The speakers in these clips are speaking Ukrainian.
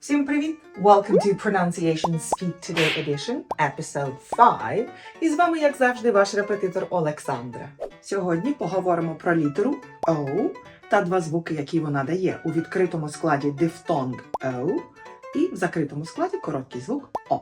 Всім привіт! Welcome to Pronunciation Speak Today Edition, episode 5. І з вами, як завжди, ваш репетитор Олександра. Сьогодні поговоримо про літеру O та два звуки, які вона дає у відкритому складі дифтонг O і в закритому складі короткий звук О.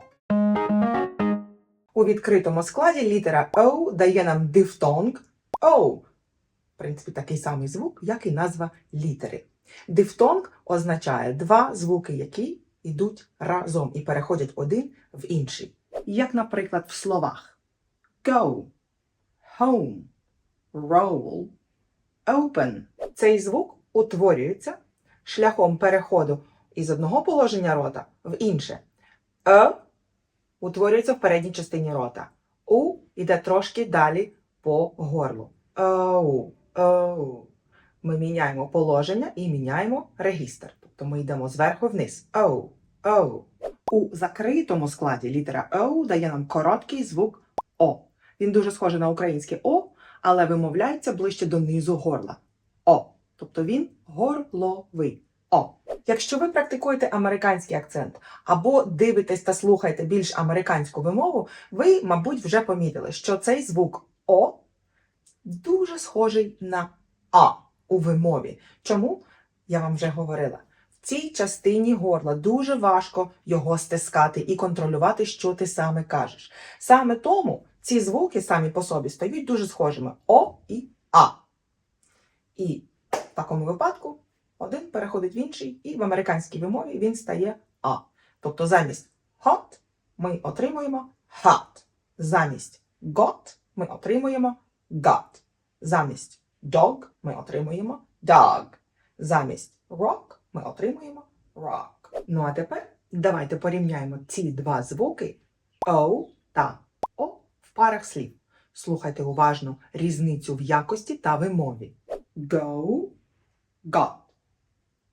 У відкритому складі літера O дає нам дифтонг O. В принципі, такий самий звук, як і назва літери. Дифтонг означає два звуки, які йдуть разом і переходять один в інший. Як, наприклад, в словах go, home, roll, open. Цей звук утворюється шляхом переходу із одного положення рота в інше. Е утворюється в передній частині рота. У йде трошки далі по горлу. Оу, оу ми міняємо положення і міняємо регістр. Тобто ми йдемо зверху вниз. O, O. У закритому складі літера O дає нам короткий звук О. Він дуже схожий на українське О, але вимовляється ближче до низу горла. О. Тобто він горловий. О. Якщо ви практикуєте американський акцент або дивитесь та слухаєте більш американську вимову, ви, мабуть, вже помітили, що цей звук О дуже схожий на А у вимові. Чому? Я вам вже говорила. В цій частині горла дуже важко його стискати і контролювати, що ти саме кажеш. Саме тому ці звуки самі по собі стають дуже схожими О і А. І в такому випадку один переходить в інший, і в американській вимові він стає А. Тобто замість hot ми отримуємо hot. Замість got ми отримуємо got. Замість dog ми отримуємо dog. Замість rock ми отримуємо rock. Ну а тепер давайте порівняємо ці два звуки O та O в парах слів. Слухайте уважно різницю в якості та вимові. Go, got.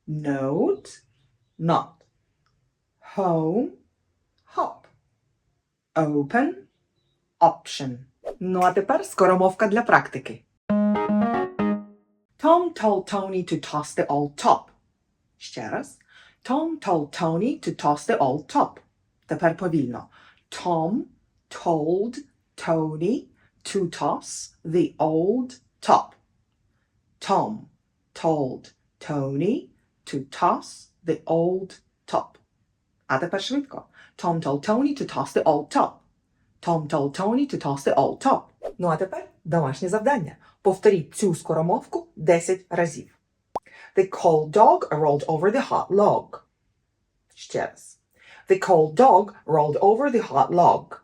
Note, not. Home, hop. Open, option. Ну а тепер скоромовка для практики. Tom told Tony to toss the old top. Ще раз. Tom told Tony to toss the old top. Tепер повільно. Tom told Tony to toss the old top. Tom told Tony to toss the old top. А тепер швидко. Tom told Tony to toss the old top. Tom told Tony to toss the old top. Ну а тепер домашнє завдання. Повторіть цю скоромовку 10 разів. The cold dog rolled over the hot log. Ще раз. The cold dog rolled over the hot log.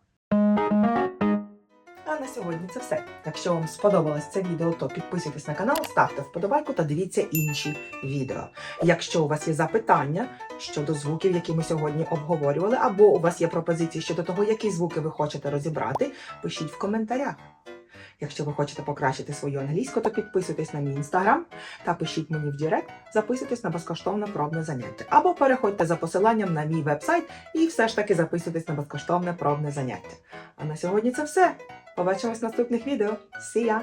А на сьогодні це все. Якщо вам сподобалось це відео, то підписуйтесь на канал, ставте вподобайку та дивіться інші відео. Якщо у вас є запитання щодо звуків, які ми сьогодні обговорювали, або у вас є пропозиції щодо того, які звуки ви хочете розібрати, пишіть в коментарях. Якщо ви хочете покращити свою англійську, то підписуйтесь на мій інстаграм та пишіть мені в Дірект, записуйтесь на безкоштовне пробне заняття. Або переходьте за посиланням на мій вебсайт і все ж таки записуйтесь на безкоштовне пробне заняття. А на сьогодні це все. Побачимось в наступних відео. See ya!